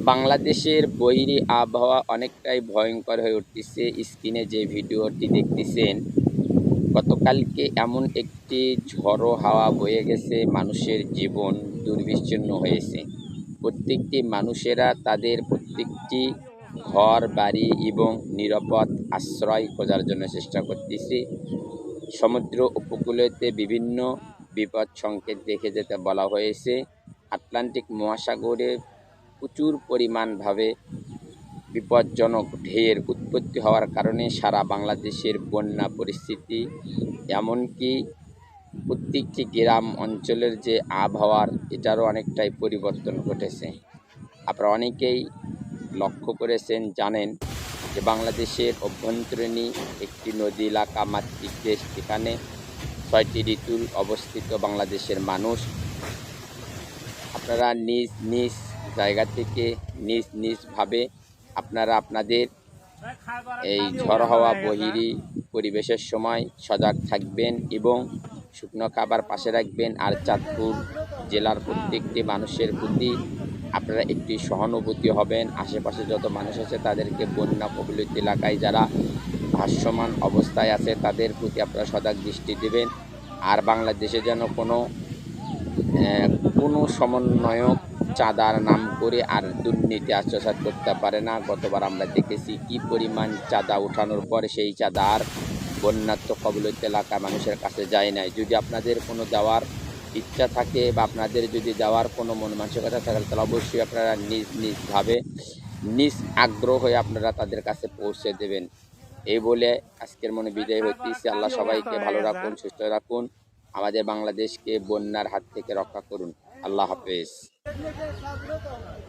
বাংলাদেশের বহিরি আবহাওয়া অনেকটাই ভয়ঙ্কর হয়ে উঠতেছে। স্ক্রিনে যে ভিডিওটি দেখতেছেন, গতকালকে এমন একটি ঝড়ো হাওয়া বয়ে গেছে, মানুষের জীবন দুর্বিচ্ছিন্ন হয়েছে। প্রত্যেকটি মানুষেরা তাদের প্রত্যেকটি ঘর, বাড়ি এবং নিরাপদ আশ্রয় খোঁজার জন্য চেষ্টা করতেছে। সমুদ্র উপকূলেতে বিভিন্ন বিপদ সংকেত দেখে যেতে বলা হয়েছে। আটলান্টিক মহাসাগরে প্রচুর পরিমাণভাবে বিপজ্জনক ঢেউয়ের উৎপত্তি হওয়ার কারণে সারা বাংলাদেশের বন্যা পরিস্থিতি, এমনকি প্রত্যেকটি গ্রাম অঞ্চলের যে আবহাওয়ার, এটারও অনেকটাই পরিবর্তন ঘটেছে। আপনারা অনেকেই লক্ষ্য করেছেন, জানেন যে বাংলাদেশের অভ্যন্তরীণী একটি নদী এলাকা মাতৃক দেশ। এখানে ছয়টি ঋতুর অবস্থিত বাংলাদেশের মানুষ। আপনারা নিজ নিজ জায়গা থেকে নিজ নিজভাবে আপনারা আপনাদের এই ঝড় হওয়া বহিরি পরিবেশের সময় সজাগ থাকবেন এবং শুকনো খাবার পাশে রাখবেন। আর চাঁদপুর জেলার প্রত্যেকটি মানুষের প্রতি আপনারা একটি সহানুভূতি হবেন। আশেপাশে যত মানুষ আছে তাদেরকে বন্যা কবলিত এলাকায় যারা ভাষ্যমান অবস্থায় আছে তাদের প্রতি আপনারা সজাগ দৃষ্টি দেবেন। আর বাংলাদেশে যেন কোনো কোনো সমন্বয়ক চাঁদার নাম করে আর দুর্নীতি আত্মসাৎ করতে পারে না। গতবার আমরা দেখেছি কি পরিমাণ চাঁদা উঠানোর পরে সেই চাঁদা আর বন্যাত্ম কবলিত এলাকা মানুষের কাছে যায় নাই। যদি আপনাদের কোনো দেওয়ার ইচ্ছা থাকে বা আপনাদের যদি দেওয়ার কোনো মন মানসিকতা থাকে, তাহলে অবশ্যই আপনারা নিজ নিজভাবে নিজ আগ্রহ হয়ে আপনারা তাদের কাছে পৌঁছে দেবেন। এই বলে আজকের মনে বিদায় হইতেছি। আল্লাহ সবাইকে ভালো রাখুন, সুস্থ রাখুন। আমাদের বাংলাদেশকে বন্যার হাত থেকে রক্ষা করুন। আল্লাহ হাফেজ। আপনাকে সাহায্য করতে হবে